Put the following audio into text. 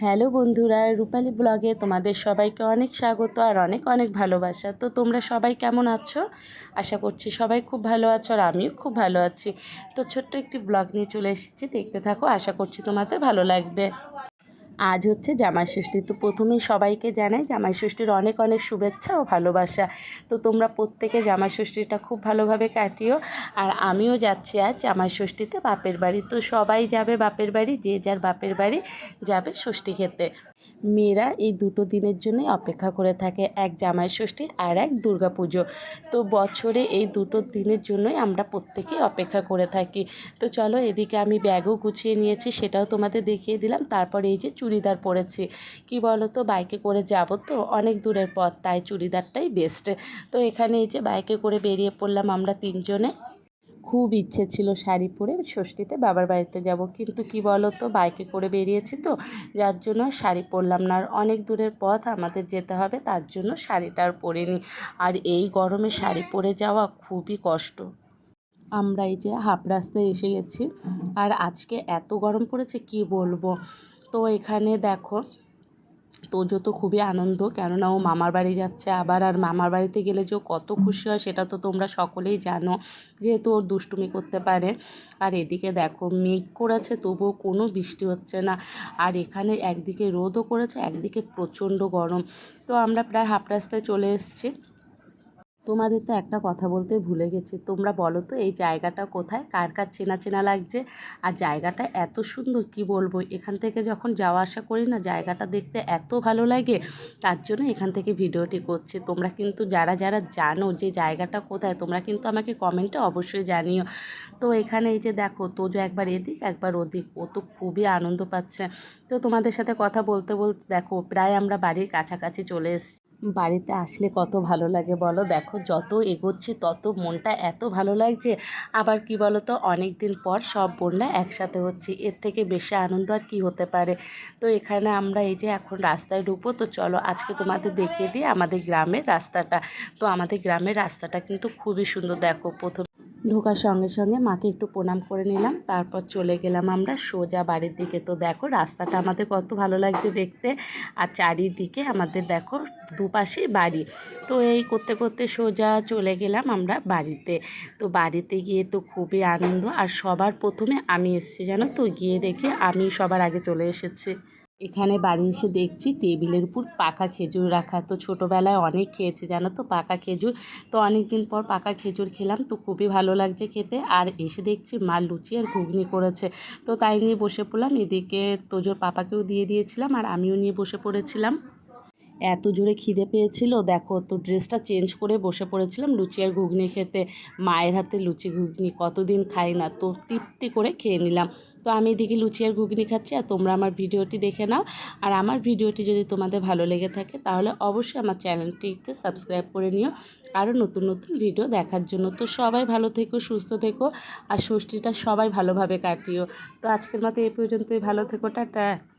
Hello বন্ধুরা, রূপালী ব্লগে তোমাদের সবাইকে অনেক স্বাগত আর অনেক অনেক ভালোবাসা। তো তোমরা সবাই কেমন আছো? আশা করছি সবাই খুব ভালো আছো আর আমিও খুব ভালো আছি। তো ছোট্ট একটি ব্লগ নিয়ে চলে এসেছি, দেখতে থাকো, আশা করছি তোমাদের ভালো লাগবে। আজ হচ্ছে জামাই ষষ্ঠী তো প্রথমেই সবাইকে জানাই জামাই ষষ্ঠীর অনেক অনেক শুভেচ্ছা ও ভালোবাসা। তো তোমরা প্রত্যেকে জামাই ষষ্ঠীটা খুব ভালোভাবে কাটিও। আর আমিও যাচ্ছি আজ জামাই ষষ্ঠীতে বাপের বাড়ি। তো সবাই যাবে বাপের বাড়ি, যে যার বাপের বাড়ি যাবে ষষ্ঠী খেতে মেয়েরা এই দুটো দিনের জন্যই অপেক্ষা করে থাকে, এক জামাই ষষ্ঠী আর এক দুর্গা পুজো তো বছরে এই দুটো দিনের জন্যই আমরা প্রত্যেকেই অপেক্ষা করে থাকি। তো চলো এদিকে আমি ব্যাগও গুছিয়ে নিয়েছি, সেটাও তোমাদের দেখিয়ে দিলাম। তারপরে এই যে চুড়িদার পরেছি। কি বলো তো বাইকে করে যাব তো অনেক দূরের পথ, তাই চুড়িদারটাই বেস্ট তো এখানে এই যে বাইকে করে বেরিয়ে পড়লাম আমরা তিনজনে। খুব ইচ্ছে ছিল শাড়ি পরে ষষ্ঠীতে বাবার বাড়িতে যাব। কিন্তু কি বলো তো বাইকে করে বেরিয়েছি তো, যার জন্য শাড়ি পরলাম না। আর অনেক দূরের পথ আমাদের যেতে হবে, তার জন্য শাড়িটা আর পরিনি। আর এই গরমে শাড়ি পরে যাওয়া খুবই কষ্ট। আমরা এই যে হাফ রাস্তায় এসে গেছি। আর আজকে এত গরম পড়েছে, কি বলব? তো এখানে দেখো তোজো তো খুবই আনন্দ, কেননা ও মামার বাড়ি যাচ্ছে আবার, আর মামার বাড়িতে গেলে যে কত খুশি হয় সেটা তো তোমরা সকলেই জানো, যেহেতু ওর দুষ্টুমি করতে পারে। আর এদিকে দেখো, মেঘ করেছে তবুও কোনো বৃষ্টি হচ্ছে না, আর এখানে একদিকে রোদও করেছে, একদিকে প্রচণ্ড গরম। তো আমরা প্রায় হাফ রাস্তায় চলে এসেছি। তোমাদের তো একটা কথা বলতে ভুলে গেছি। তোমরা বলো তো, এই জায়গাটা কোথায়? কার কার চেনা চেনা লাগছে? আর জায়গাটা এত সুন্দর, কি বলব? এখান থেকে যখন যাওয়া আসা করি না, জায়গাটা দেখতে এত ভালো লাগে। তার জন্য এখান থেকে ভিডিওটি করছি। তোমরা কিন্তু যারা যারা জানো যে জায়গাটা কোথায়, তোমরা কিন্তু আমাকে কমেন্টে অবশ্যই জানিও। তো এখানে এই যে দেখো, তোজো একবার এদিক, একবার ওদিক। ও তো খুবই আনন্দ পাচ্ছে। তো তোমাদের সাথে কথা বলতে বলতে দেখো, প্রায় আমরা বাড়ির কাছাকাছি চলে এসেছি। বাড়িতে আসলে কত ভালো লাগে বলো? দেখো যত এগোচ্ছি তত মনটা এত ভালো লাগছে। আবার কি বলো তো অনেক দিন পর সব বোনরা একসাথে হচ্ছে। এর থেকে বেশি আনন্দ আর কি হতে পারে? তো এখানে আমরা এই যে এখন রাস্তায় ঢুকবো, তো চলো আজকে তোমাদের দেখিয়ে দিই আমাদের গ্রামের রাস্তাটা। তো আমাদের গ্রামের রাস্তাটা কিন্তু খুবই সুন্দর। দেখো প্রথম ঢোকার সঙ্গে সঙ্গে মাকে একটু প্রণাম করে নিলাম। তারপর চলে গেলাম আমরা সোজা বাড়ির দিকে। তো দেখো, রাস্তাটা আমাদের কত ভালো লাগছে দেখতে। আর চারিদিকে আমাদের দেখো দুপাশে বাড়ি। তো এই করতে করতে সোজা চলে গেলাম আমরা বাড়িতে। তো বাড়িতে গিয়ে তো খুবই আনন্দ। আর সবার প্রথমে আমি এসেছি, জানো তো? গিয়ে দেখে আমি সবার আগে চলে এসেছি। এখানে বাড়ি এসে দেখছি টেবিলের উপর পাকা খেজুর রাখা। তো ছোটোবেলায় অনেক খেয়েছে, জানো তো? পাকা খেজুর। তো অনেক দিন পর পাকা খেজুর খেলাম, তো খুবই ভালো লাগছে খেতে। আর এসে দেখছি মা লুচি আর ঘুগনি করেছে। তো তাই নিয়ে বসে পড়লাম, এদিকে তোজোর পাপাকেও দিয়ে দিয়েছিলাম আর আমিও নিয়ে বসে পড়েছিলাম। এত জোরে খিদে পেয়েছিল। দেখো, তো ড্রেসটা চেঞ্জ করে বসে পড়েছিলাম লুচি আর ঘুগনি খেতে। মায়ের হাতে লুচি, ঘুগনি কতদিন খাই না, তো তৃপ্তি করে খেয়ে নিলাম। তো আমি এদিকে লুচি আর ঘুগনি খাচ্ছি আর তোমরা আমার ভিডিওটি দেখে নাও। আর আমার ভিডিওটি যদি তোমাদের ভালো লেগে থাকে, তাহলে অবশ্যই আমার চ্যানেলটিকে সাবস্ক্রাইব করে নিও। আরও নতুন নতুন ভিডিও দেখার জন্য। তো সবাই ভালো থেকো, সুস্থ থেকো, আর ষষ্ঠীটা সবাই ভালোভাবে কাটিও। তো আজকের মতো এই পর্যন্তই। ভালো থেকো, টাটা।